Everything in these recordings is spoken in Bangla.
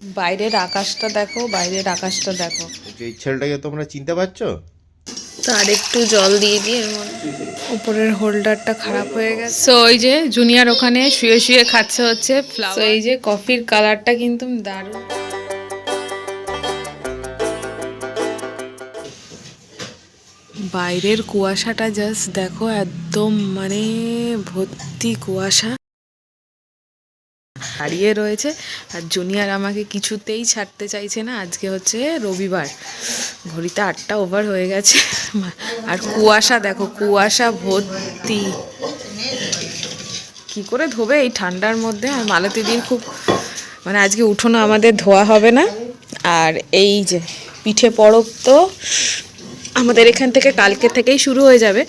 বাইরের আকাশটা দেখো বাইরের আকাশটা দেখো। এই ছেলেটাকে তোমরা চিনতে পারছ? তো আর একটু জল দিয়ে দিয়ে উপরের হোল্ডারটা খারাপ হয়ে গেছে। সো ওই যে জুনিয়র ওখানে শুয়ে শুয়ে খাচ্ছে হচ্ছে ফ্লাওয়ার এই যে কফির কালারটা কিন্তু দারুণ। বাইরের কুয়াশাটা জাস্ট দেখো একদম মানে ভর্তি কুয়াশা। হারিয়ে রয়েছে। আর জুনিয়র আমাকে কিছুতেই ছাড়তে চাইছে না। আজকে হচ্ছে রবিবার। ঘড়িতে আটটা ওভার হয়ে গেছে। আর কুয়াশা দেখো, কুয়াশা ভর্তি। কি করে ধোবে এই ঠান্ডার মধ্যে? আর মালতী দিন খুব মানে আজকে উঠোনো আমাদের ধোয়া হবে না। আর এই যে পিঠে পরব তো আমাদের এখান থেকে কালকে থেকেই শুরু হয়ে যাবে।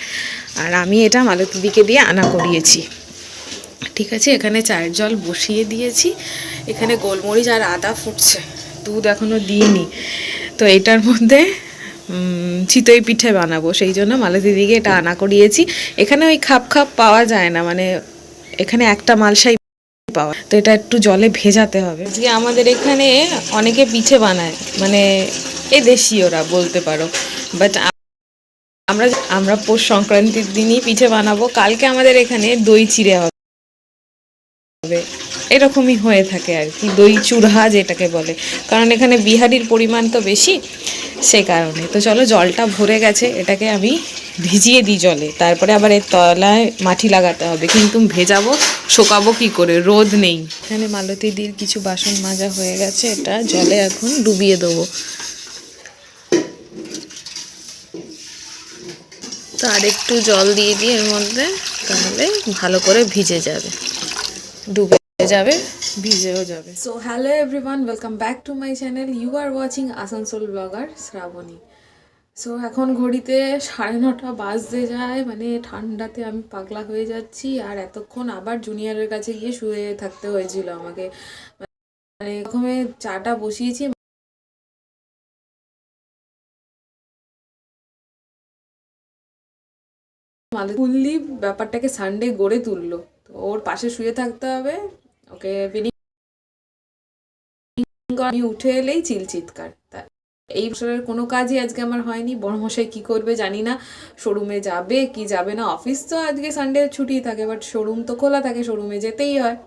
আর আমি এটা মালতী দিকে দিয়ে আনা করিয়েছি। ঠিক আছে, এখানে চায়ের জল বসিয়ে দিয়েছি। এখানে গোলমরিচ আর আদা ফুটছে, দুধ এখনও দিইনি। তো এটার মধ্যে চিতই পিঠে বানাবো, সেই জন্য মালতী দিকে এটা আনা করিয়েছি। এখানে ওই খাপ খাপ পাওয়া যায় না মানে এখানে একটা মালসাই পাওয়া তো এটা একটু জলে ভেজাতে হবে। আজকে আমাদের এখানে অনেকে পিঠে বানায় মানে এ দেশীয়রা বলতে পারো। বাট আমরা আমরা পৌষ সংক্রান্তির দিনই পিঠে বানাবো। কালকে আমাদের এখানে দই চিড়ে হবে। হবে এরকমই হয়ে থাকে আর কি, দই চূড়া যেটাকে বলে। কারণ এখানে বিহারির পরিমাণ তো বেশি, সে কারণে। তো চলো জলটা ভরে গেছে, এটাকে আমি ভিজিয়ে দিই জলে। তারপরে আবার এর তলায় মাটি লাগাতে হবে, কিন্তু ভেজাবো, শোকাবো কি করে? রোদ নেই। এখানে মালতী দির কিছু বাসন মাজা হয়ে গেছে, এটা জলে এখন ডুবিয়ে দেবো। তো আর একটু জল দিয়ে দিই এর মধ্যে, তাহলে ভালো করে ভিজে যাবে। ডুবে যাবে, ভিজেও যাবে। So hello everyone welcome back to my channel you are watching Asansol blogger Srabani so এখন ঘড়িতে সাড়ে নটা বাজতে যায় মানে ঠান্ডাতে আমি পাগলা হয়ে যাচ্ছি, আর এতক্ষণ আবার জুনিয়রের কাছে গিয়ে শুয়ে থাকতে হয়েছিল আমাকে। মানে প্রথমে চাটা বসিয়েছি ফুললি ব্যাপারটাকে সানডে গড়ে তুললো। তো ওর পাশে শুয়ে থাকতে হবে। ওকে আমি উঠে এলেই চিল চিৎকার। এই বছরের কোনো কাজই আজকে আমার হয়নি। বড়মশাই কি করবে জানি না। শোরুমে যাবে, কি যাবে না। অফিস তো আজকে সানডে ছুটি থাকে বাট শোরুম তো খোলা থাকে, শোরুমে যেতেই হয়।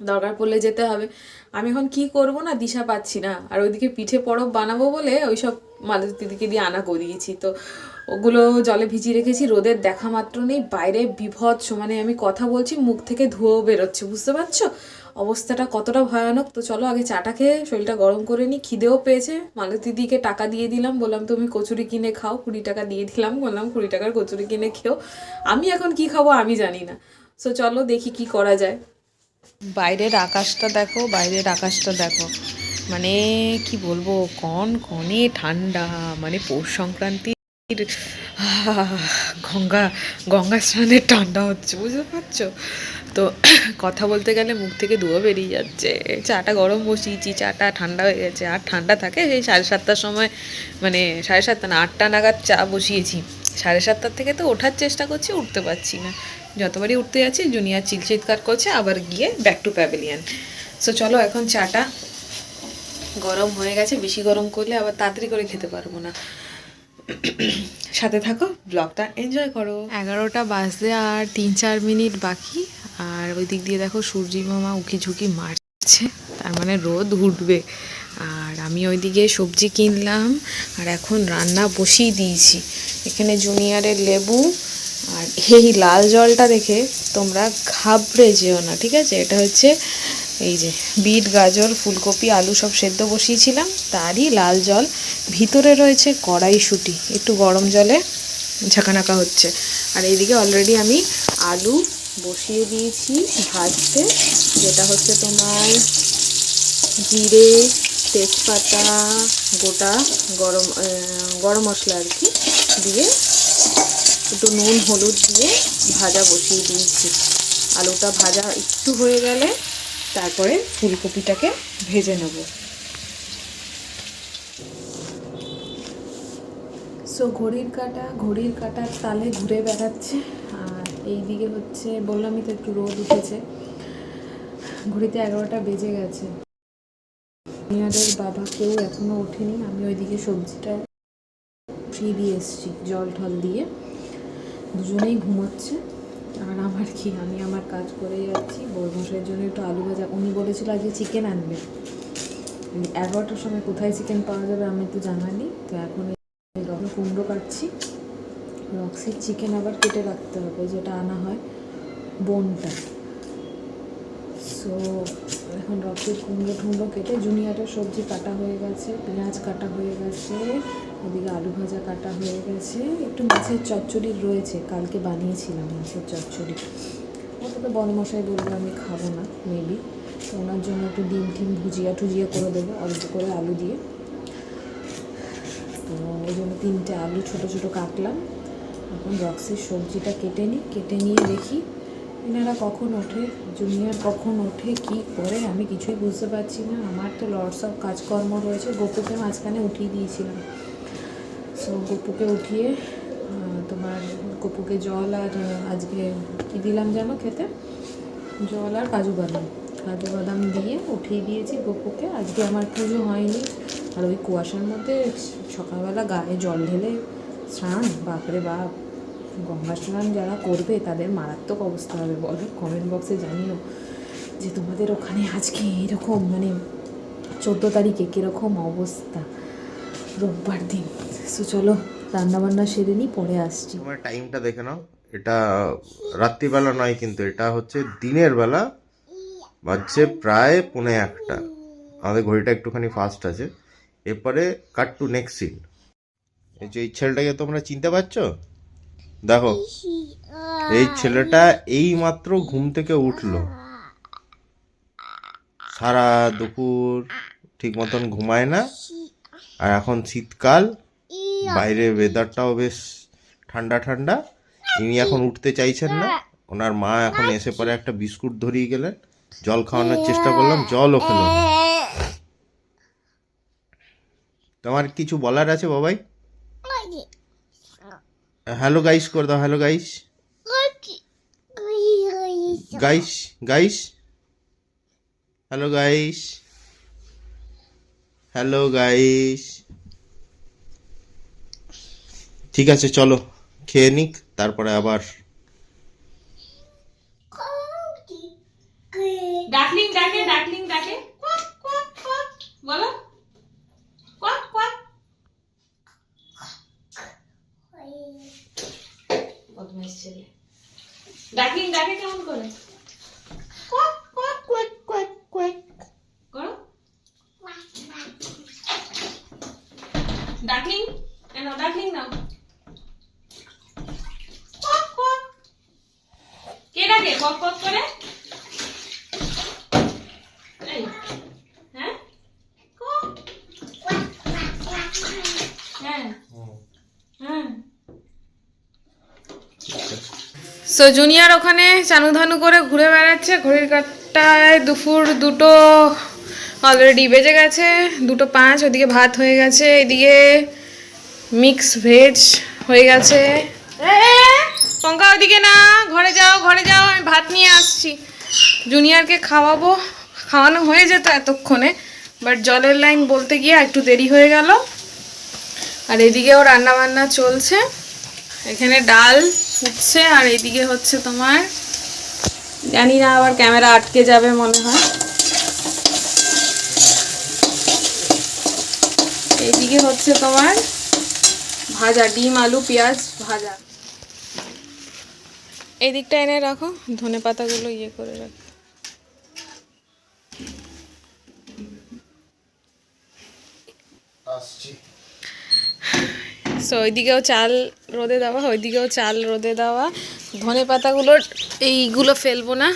দরকার পড়লে যেতে হবে। আমি এখন কি করব না দিশা পাচ্ছি না। আর ওইদিকে পিঠে পরব বানাবো বলে ওই সব ওইসব মালতিদিকে দিয়ে আনা করিয়েছি তো ওগুলো জলে ভিজিয়ে রেখেছি, রোদের দেখা মাত্র নেই, বাইরে বিভৎস মানে আমি কথা বলছি, মুখ থেকে ধুয়ো বেরোচ্ছে, বুঝতে পারছ? অবস্থাটা কতটা ভয়ানক। তো চলো আগে চাটা খেয়ে শরীরটা গরম করে নিই। খিদেও পেয়েছে। মালতিদিকে টাকা দিয়ে দিলাম, বললাম, তুমি কচুরি কিনে খাও। কুড়ি টাকা দিয়ে দিলাম, বললাম, কুড়ি টাকার কচুরি কিনে খেও। আমি এখন কি খাব আমি জানি না। সো চলো দেখি কি করা যায়। বাইরের আকাশটা দেখো, বাইরের আকাশটা দেখো। মানে কি বলব, কন কনে ঠান্ডা মানে পৌষ সংক্রান্তির গঙ্গা গঙ্গা স্নানের ঠান্ডা হচ্ছে, বুঝতে পারছ? তো কথা বলতে গেলে মুখ থেকে ধুয়ো বেরিয়ে যাচ্ছে। চাটা গরম বসিয়েছি, চাটা ঠান্ডা হয়ে গেছে। আর ঠান্ডা থাকে সেই সাড়ে সাতটার সময় মানে সাড়ে সাতটা না, আটটা নাগাদ চা বসিয়েছি। সাড়ে সাতটার থেকে তো ওঠার চেষ্টা করছি, উঠতে পারছি না। যতবারই উঠতে যাচ্ছি জুনিয়র চিলচিৎকার করছে, আবার গিয়ে ব্যাক টু প্যাভিলিয়ন সো চলো এখন চাটা গরম হয়ে গেছে, বেশি গরম করলে আবার তাড়াতাড়ি করে খেতে পারব না। সাথে থাকো ব্লগটা এনজয় করো। এগারোটা বাজতে আর তিন চার মিনিট বাকি, আর ওই দিক দিয়ে দেখো সূর্যি মামা উকি ঝুঁকি মারছে, তার মানে রোদ উঠবে। আর আমি ওইদিকে সবজি কিনলাম, আর এখন রান্না বসিয়ে দিয়েছি। এখানে জুনিয়রের লেবু আর এই লাল জলটা দেখে তোমরা ঘাবড়ে যেও না, ঠিক আছে? এটা হচ্ছে এই যে বিট, গাজর, ফুলকপি, আলু সব সেদ্ধ বসিয়েছিলাম, তারই লাল জল। ভিতরে রয়েছে কড়াইশুঁটি, একটু গরম জলে ঝাঁকানাকা হচ্ছে। আর এইদিকে অলরেডি আমি আলু বসিয়ে দিয়েছি, ভাজতে। যেটা হচ্ছে তোমার জিরে, তেজপাতা, গোটা গরম গরম মশলা আর কি, দিয়ে একটু নুন, হলুদ দিয়ে ভাজা বসিয়ে দিয়েছি। আলুটা ভাজা একটু হয়ে গেলে তারপরে ফুলকপিটাকে ভেজে নেব। সো ঘড়ির কাটা, ঘড়ির কাটার তালে ঘুরে বেড়াচ্ছে। আর এই দিকে হচ্ছে, বললামই তো একটু রোদ উঠেছে। ঘড়িতে এগারোটা বেজে গেছে। জুনিয়রের বাবা কেউ এখনও ওঠেনি। আমি ওইদিকে সবজিটা ফ্রি দিয়ে এসেছি, জল ঠল দিয়ে। দুজনেই ঘুমাচ্ছে। আর আমার কি, আমি আমার কাজ করে যাচ্ছি। বরমশের জন্য একটু আলু ভাজা। উনি বলেছিল আজকে চিকেন আনবে। এগারোটার সময় কোথায় চিকেন পাওয়া যাবে আমি তো জানানি তো এখন রকম কুমড়ো কাটছি। রক্সির চিকেন আবার কেটে রাখতে হবে, যেটা আনা হয় বোনটা। সো এখন রক্সির কুমড়ো টুমড়ো কেটে জুনিয়রের সবজি কাটা হয়ে গেছে, পেঁয়াজ কাটা হয়ে গেছে ওদিকে আলু ভাজা কাটা হয়ে গেছে। একটু মাছের চচ্চড়ি রয়েছে, কালকে বানিয়েছিলাম মাছের চচ্চড়ি। তো বনমশাই বলব আমি খাব না মেবি তো ওনার জন্য একটু ডিম টিম ভুজিয়া টুজিয়া করে দেবো, অল্প করে আলু দিয়ে। তো ওই জন্য তিনটে আলু ছোটো ছোটো কাটলাম। এখন রক্সির সবজিটা কেটে নিই, কেটে নিয়ে দেখি এনারা কখন ওঠে? জুনিয়র কখন ওঠে? কি করে? আমি কিছুই বুঝতে পারছি না। আমার তো লর্ডস অফ কাজকর্ম রয়েছে। গোপুকে মাঝখানে উঠিয়ে দিয়েছিলাম। সো গপুকে উঠিয়ে তোমার গপুকে জল আর আজকে কী দিলাম যেন খেতে? জল আর কাজু বাদাম। কাজু বাদাম দিয়ে উঠিয়ে দিয়েছি গপুকে। আজকে আমার পুজো হয়নি। আর ওই কুয়াশার মধ্যে সকালবেলা গায়ে জল ঢেলে স্নান? বাপরে বাপ! গঙ্গা স্নান যারা করবে, তাদের মারাত্মক অবস্থা হবে। বলো কমেন্ট বক্সে জানিও যে তোমাদের ওখানে আজকে এরকম মানে চোদ্দ তারিখে কীরকম অবস্থা? রোববার দিন। সো চলো, রান্নাবান্না সেরে নিই, পরে আসছি। তোমার টাইমটা দেখে নাও। এটা রাত্রিবেলা নয় কিন্তু এটা হচ্ছে দিনের বেলা। বাজছে প্রায় পৌনে একটা। আমাদের ঘড়িটা একটুখানি ফাস্ট আছে। এরপরে কাট টু নেক্সট সিন এই যে, এই ছেলেটাকে তোমরা চিনতে পারছ? দেখো এই ছেলেটা এই মাত্র ঘুম থেকে উঠল। সারা দুপুর ঠিক মতন ঘুমায় না আর এখন শীতকাল বাইরে ওয়েদারটাও বেশ ঠান্ডা ঠান্ডা। ইনি এখন উঠতে চাইছেন না। ওনার মা এখন এসে পরে একটা বিস্কুট ধরিয়ে গেলেন। জল খাওয়ানোর চেষ্টা করলাম জলও খেলো তোমার কিছু বলার আছে বাবাই? হ্যালো গাইস করে দাও hello guys guys guys hello guys hello guys ঠিক আছে, চলো, খেয়ে নিক, তারপরে আবার। ডাকলিং ডাকে ডাকলিং ডাকে কোয়াক কোয়াক কোয়াক বলো কোয়াক কোয়াক বদমাইশ ছেলে ডাকলিং ডাকে কেমন করে quack quack quack quack quack করো ডাকলিং এনো ডাকলিং নাও কোয়াক কোয়াক কে ডাকে কক কক করে এই, হ্যাঁ কক হ্যাঁ হ্যাঁ সো জুনিয়র ওখানে চানু ধানু করে ঘুরে বেড়াচ্ছে। ঘড়ির কাটায় দুপুর দুটো অলরেডি বেজে গেছে, দুটো পাঁচ, ওদিকে ভাত হয়ে গেছে, এদিকে মিক্স ভেজ হয়ে গেছে। পঙ্কা, ওদিকে না, ঘরে যাও ঘরে যাও, আমি ভাত নিয়ে আসছি। জুনিয়রকে খাওয়াবো। খাওয়ানো হয়ে যেত এতক্ষণে বাট জলের লাইন বলতে গিয়ে একটু দেরি হয়ে গেল। আর এদিকেও রান্না বান্না চলছে। এখানে ডাল ফুটছে আর এদিকে হচ্ছে তোমার, জানি না আবার ক্যামেরা আটকে যাবে মনে হয়। এইদিকে হচ্ছে তোমার ভাজা, ডিম, আলু, পেঁয়াজ ভাজা। এই দিকটা এনে রাখো, ধনে পাতাগুলো ইয়ে করে রাখো। সো ওইদিকেও চাল রোদে দেওয়া, ওইদিকেও চাল রোদে দেওয়া। ধনে পাতাগুলোর এইগুলো ফেলব না।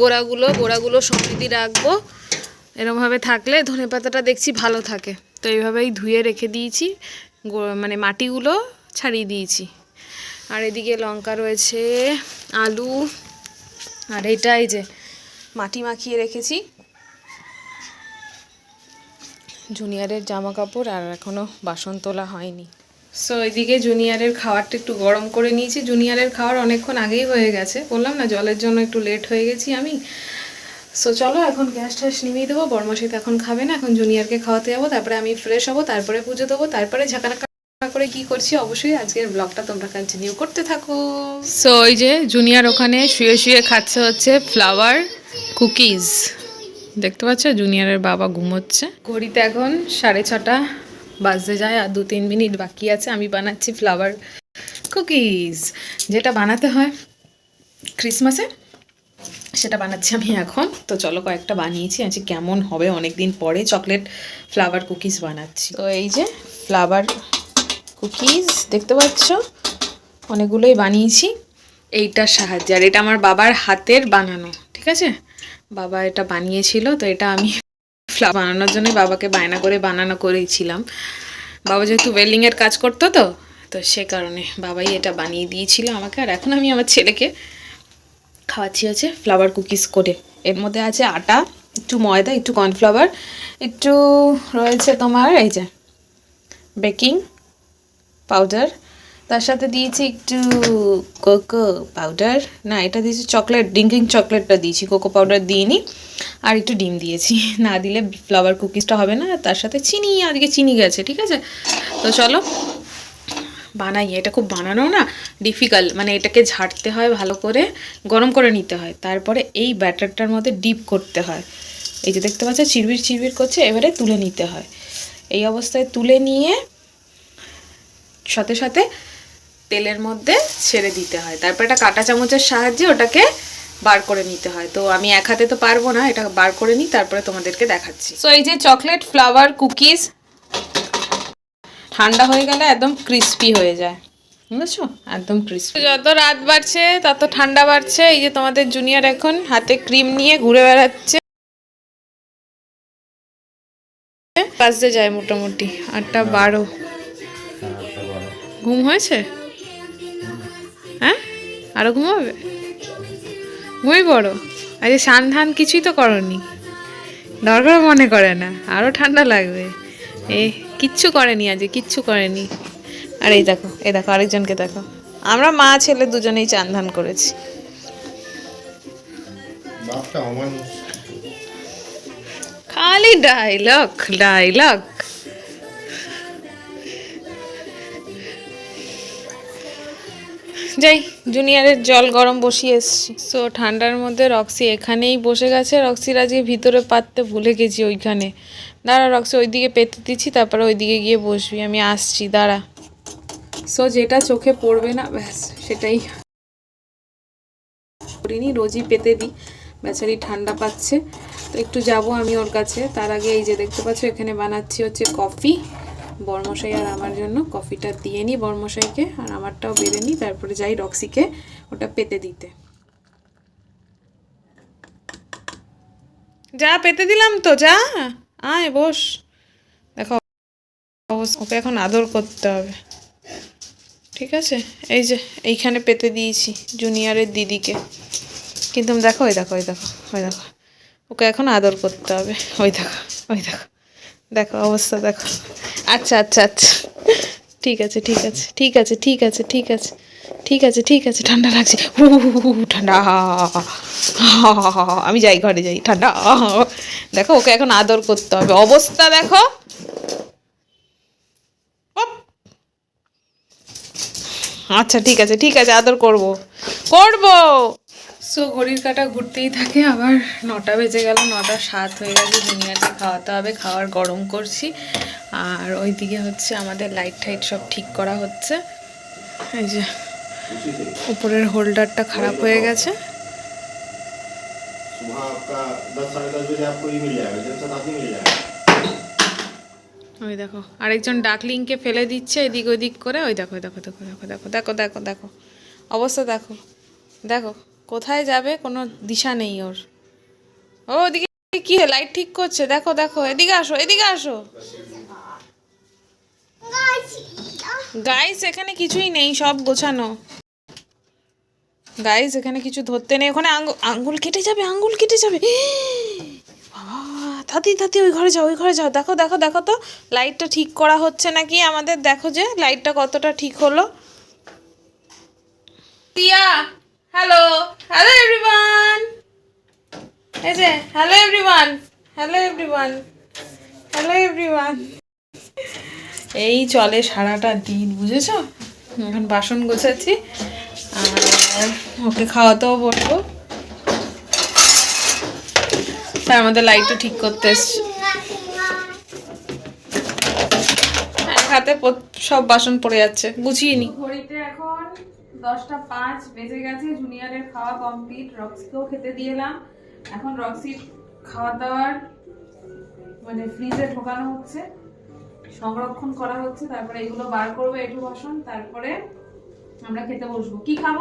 গোড়াগুলো গোড়াগুলো সমৃদ্ধি রাখব। এরমভাবে থাকলে ধনে পাতাটা দেখছি ভালো থাকে। তো এইভাবেই ধুয়ে রেখে দিয়েছি। মানে মাটিগুলো ছাড়িয়ে দিয়েছি। আর এদিকে লঙ্কা রয়েছে, আলু, আর এটাই যে মাটি মাখিয়ে রেখেছি। জুনিয়রের জামা কাপড় আর এখনও বাসন তোলা হয়নি। সো এদিকে জুনিয়রের খাওয়ারটা একটু গরম করে নিয়েছি। জুনিয়রের খাওয়ার অনেকক্ষণ আগেই হয়ে গেছে। বললাম না জলের জন্য একটু লেট হয়ে গেছি আমি। সো চলো এখন গ্যাস ট্যাস নিমিয়ে দেবো। বর্মশাই তো এখন খাবে না এখন জুনিয়রকে খাওয়াতে যাব। তারপরে আমি ফ্রেশ হব তারপরে পুজো দেবো। তারপরে ঝাঁকানাকা করে কি করছি অবশ্যই আজকের ব্লগটা তোমরা কন্টিনিউ করতে থাকো। সো ওই যে জুনিয়র ওখানে শুয়ে শুয়ে খাচ্ছে হচ্ছে ফ্লাওয়ার কুকিজ দেখতে পাচ্ছ? জুনিয়রের বাবা ঘুমোচ্ছে। ঘড়িতে এখন সাড়ে ছটা। বাজতে যায় আর দু তিন মিনিট বাকি আছে, আমি বানাচ্ছি ফ্লাওয়ার কুকিজ যেটা বানাতে হয় ক্রিসমাসে সেটা বানাচ্ছি আমি এখন। তো চলো কয়েকটা বানিয়েছি আজকে কেমন হবে? অনেক দিন পরে চকলেট ফ্লাওয়ার কুকিজ বানাচ্ছি। তো এই যে ফ্লাওয়ার কুকিজ দেখতে পাচ্ছ? অনেকগুলোই বানিয়েছি। এইটার সাহায্যে, আর এটা আমার বাবার হাতের বানানো, ঠিক আছে? বাবা এটা বানিয়েছিল, তো এটা আমি ফ্লা বানানোর জন্য বাবাকে বায়না করে বানানো করেছিলাম। বাবা যেহেতু ওয়েল্ডিংয়ের কাজ করতো তো তো সে কারণে বাবাই এটা বানিয়ে দিয়েছিল আমাকে। আর এখন আমি আমার ছেলেকে খাওয়াচ্ছি হচ্ছে ফ্লাওয়ার কুকিজ করে। এর মধ্যে আছে আটা, একটু ময়দা, একটু কর্নফ্লাওয়ার একটু রয়েছে তোমার এই যে বেকিং পাউডার তার সাথে দিয়েছি একটু কোকো পাউডার না, এটা দিয়েছি চকলেট ড্রিঙ্কিং চকলেটটা দিয়েছি, কোকো পাউডার দিইনি। আর একটু ডিম দিয়েছি। না দিলে ফ্লাওয়ার কুকিজটা হবে না, তার সাথে চিনি, আজকে চিনি গেছে, ঠিক আছে? তো চলো, বানাই, এটা খুব বানানো না ডিফিকাল্ট মানে এটাকে ঝাড়তে হয় ভালো করে, গরম করে নিতে হয়। তারপরে এই ব্যাটারটার মধ্যে ডিপ করতে হয়। এই যে দেখতে পাচ্ছ, চিরবির চিরবির করছে, এবারে তুলে নিতে হয়। এই অবস্থায় তুলে নিয়ে, সাথে সাথে তেলের মধ্যে ছেড়ে দিতে হয়। তারপর একটা কাঁটা চামচের সাহায্যে ওটাকে বার করে নিতে হয়। তো আমি এক হাতে তো পারব না এটা বার করে নিই তারপরে তোমাদেরকে দেখাচ্ছি। সো এই যে চকলেট ফ্লাওয়ার কুকিজ ঠান্ডা হয়ে গেলে একদম ক্রিস্পি হয়ে যায়। বুঝছ? একদম ক্রিস্পি যত রাত বাড়ছে তত ঠান্ডা বাড়ছে। এই যে তোমাদের জুনিয়র এখন হাতে ক্রিম নিয়ে ঘুরে বেড়াচ্ছে। বাজতে যায় মোটামুটি। আটটা বারো। ঘুম হয়েছে? হ্যাঁ আরও ঘুমাবে? ঘুমিয়ে পড়ো। আরে সান ধান কিছুই তো করনি। দরকার মনে করে না আরও ঠান্ডা লাগবে। এ কিচ্ছু করেনি আজ কিচ্ছু করেনি। আর এই দেখো এই দেখো আরেকজনকে দেখো। আমরা মা ছেলে দুজনেই চান ধান করেছি। খালি ডায়লগ ডায়লগ যাই, জুনিয়রের জল গরম বসিয়ে এসছি। সো ঠান্ডার মধ্যে রক্সি এখানেই বসে গেছে। রক্সির আজকে ভিতরে পাততে ভুলে গেছি ওইখানে। দাঁড়া, রক্সি, ওইদিকে পেতে দিচ্ছি, তারপরে ওইদিকে গিয়ে বসবি। আমি আসছি, দাঁড়া। সো যেটা চোখে পড়বে না, ব্যাস, সেটাই। করিনি, রোজই পেতে দিই। বেচারি ঠান্ডা পাচ্ছে। তো একটু যাব আমি ওর কাছে। তার আগে এই যে দেখতে পাচ্ছ, এখানে বানাচ্ছি হচ্ছে কফি। বর্মশাই আর আমার জন্য কফিটা দিয়ে নিই বর্মশাইকে, আর আমারটাও বেড়ে নিই তারপরে যাই রক্সিকে ওটা পেতে দিতে। যা, পেতে দিলাম তো, যা। আয়, বস। দেখো ওকে এখন আদর করতে হবে। ঠিক আছে? এই যে, এইখানে পেতে দিয়েছি জুনিয়রের দিদিকে। কিন্তু দেখো, ওই দেখো ওই দেখো ওই দেখো। ওকে এখন আদর করতে হবে। ওই দেখো ওই দেখো। দেখো, অবস্থা দেখো। আচ্ছা আচ্ছা আচ্ছা ঠিক আছে ঠিক আছে ঠিক আছে ঠিক আছে ঠিক আছে ঠিক আছে ঠিক আছে, ঠান্ডা লাগছে হু ঠান্ডা। আমি যাই, ঘরে যাই, ঠান্ডা। দেখো, ওকে এখন আদর করতে হবে অবস্থা দেখো। আচ্ছা ঠিক আছে ঠিক আছে, আদর করব করব সো ঘড়ির কাটা ঘুরতেই থাকে, আবার নটা বেজে গেল, নটা সাত হয়ে গেছে, দুনিয়াটা খাওয়াতে হবে, খাওয়ার গরম করছি। আর ওইদিকে হচ্ছে আমাদের লাইট টাইট সব ঠিক করা হচ্ছে। এই যে, উপরের হোল্ডারটা খারাপ হয়ে গেছে। ওই দেখো, আরেকজন ডাকলিংকে ফেলে দিচ্ছে, এদিক ওদিক করে, ওই দেখো দেখো দেখো দেখো দেখো দেখো দেখো দেখো, অবস্থা দেখো দেখো। কোথায় যাবে? কোনো দিশা নেই ওর। ও, ওদিকে কি লাইট ঠিক করছে। দেখো দেখো। এদিকে আসো এদিকে আসো। গাইস এখানে কিছুই নেই, সব গোছানো। গাইস এখানে কিছু ধরতে নেই। ওখানে আঙ্গুল কেটে যাবে, আঙ্গুল কেটে যাবে। তাতি তাতি ওই ঘরে যাও, ওই ঘরে যাও। দেখো দেখো দেখো তো লাইটটা ঠিক করা হচ্ছে নাকি? আমাদের দেখো যে লাইটটা কতটা ঠিক হলো। টিয়া হ্যালো হ্যালো এভরিওয়ান এই যে hello everyone hello everyone hello everyone এই চলে সারাটা দিন, বুঝেছ? এখন বাসন গোছাচ্ছি, আর ওকে খাওয়াতেও বলব তার মধ্যে লাইটও ঠিক করতে এসছি। হাতে সব বাসন পড়ে যাচ্ছে, গুছিয়ে নি। ঘড়িতে এখন দশটা পাঁচ বেজে গেছে জুনিয়রের খাওয়া কমপ্লিট রক্সিকেও খেতে দিয়ে এলাম। এখন রক্সির খাওয়া দাওয়ার মানে ফ্রিজে ঢোকানো হচ্ছে, সংরক্ষণ করা হচ্ছে, তারপরে এগুলো বার করব একটু বাসন, তারপরে আমরা খেতে বসবো। কি খাব?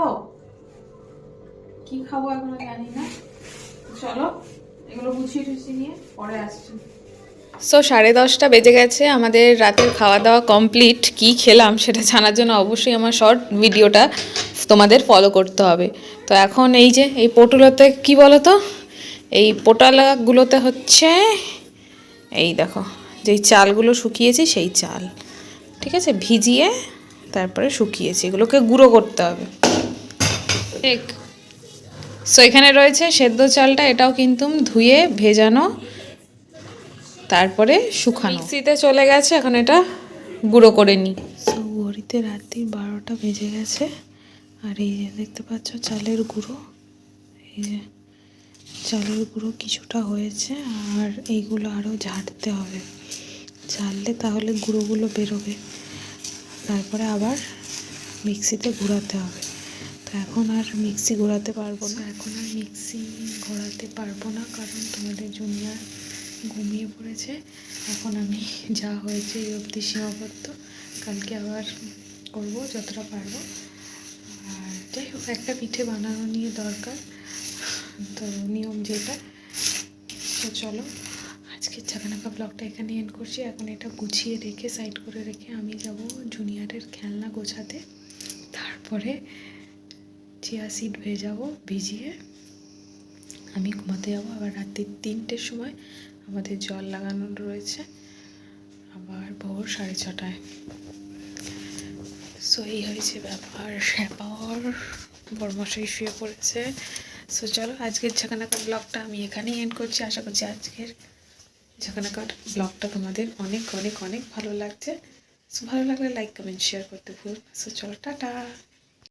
কি খাব এখনও জানি না। চলো, এগুলো গুছিয়ে টুছিয়ে নিয়ে পরে আসছি। সো সাড়ে দশটা বেজে গেছে, আমাদের রাতের খাওয়া দাওয়া কমপ্লিট কি খেলাম সেটা জানার জন্য অবশ্যই আমার শর্ট ভিডিওটা তোমাদের ফলো করতে হবে। তো এখন এই যে, এই পটুলোতে কি বলো তো এই পোটালাগুলোতে হচ্ছে, এই দেখো, যেই চালগুলো শুকিয়েছি সেই চাল। ঠিক আছে? ভিজিয়ে তারপরে শুকিয়েছি, এগুলোকে গুঁড়ো করতে হবে। ঠিক সো এখানে রয়েছে সেদ্ধ চালটা, এটাও কিন্তু ধুয়ে ভেজানো। তারপরে শুকানো। মিক্সিতে চলে গেছে এখন এটা গুঁড়ো করে নিই সো ঘড়িতে রাত্রি বারোটা বেজে গেছে। আর এই যে দেখতে পাচ্ছ চালের গুঁড়ো। এই যে চালের গুঁড়ো কিছুটা হয়েছে আর এইগুলো আরও ঝাড়তে হবে। ঝাড়লে তাহলে গুঁড়োগুলো বেরোবে। তারপরে আবার মিক্সিতে ঘোরাতে হবে। তো এখন আর মিক্সি ঘোরাতে পারব না। এখন আর মিক্সি ঘোরাতে পারব না কারণ তোমাদের জুনিয়র ঘুমিয়ে পড়েছে। এখন আমি যা হয়েছে এই অবধি সীমাবদ্ধ। কালকে আবার করব যতটা পারব। আর যাই হোক, একটা পিঠে বানানো নিয়ে দরকার। তো নিয়ম যেটা। তো চলো, আজকের ঝাঁকানাকা ব্লগটা এখানে এন্ড করছি। এখন এটা গুছিয়ে রেখে সাইড করে রেখে আমি যাব জুনিয়রের খেলনা গোছাতে। তারপরে চিয়া সিড ভেজাবো ভিজিয়ে। আমি ঘুমাতে যাব আবার রাত্রি তিনটের সময়। আমাদের জল লাগানো রয়েছে। আবার ভোর সাড়ে ছটায়। সো এই হয়েছে ব্যাপার। ব্যাপার বরমশাই শুয়ে পড়েছে। সো চলো আজকের ঝাঁকানাকা ব্লগটা আমি এখানেই এন্ড করছি। আশা করছি আজকের ঝাঁকানাকার ব্লগটা তোমাদের অনেক অনেক অনেক ভালো লাগছে। সো ভালো লাগলে লাইক কমেন্ট শেয়ার করতে ভুল সো চলো, টাটা।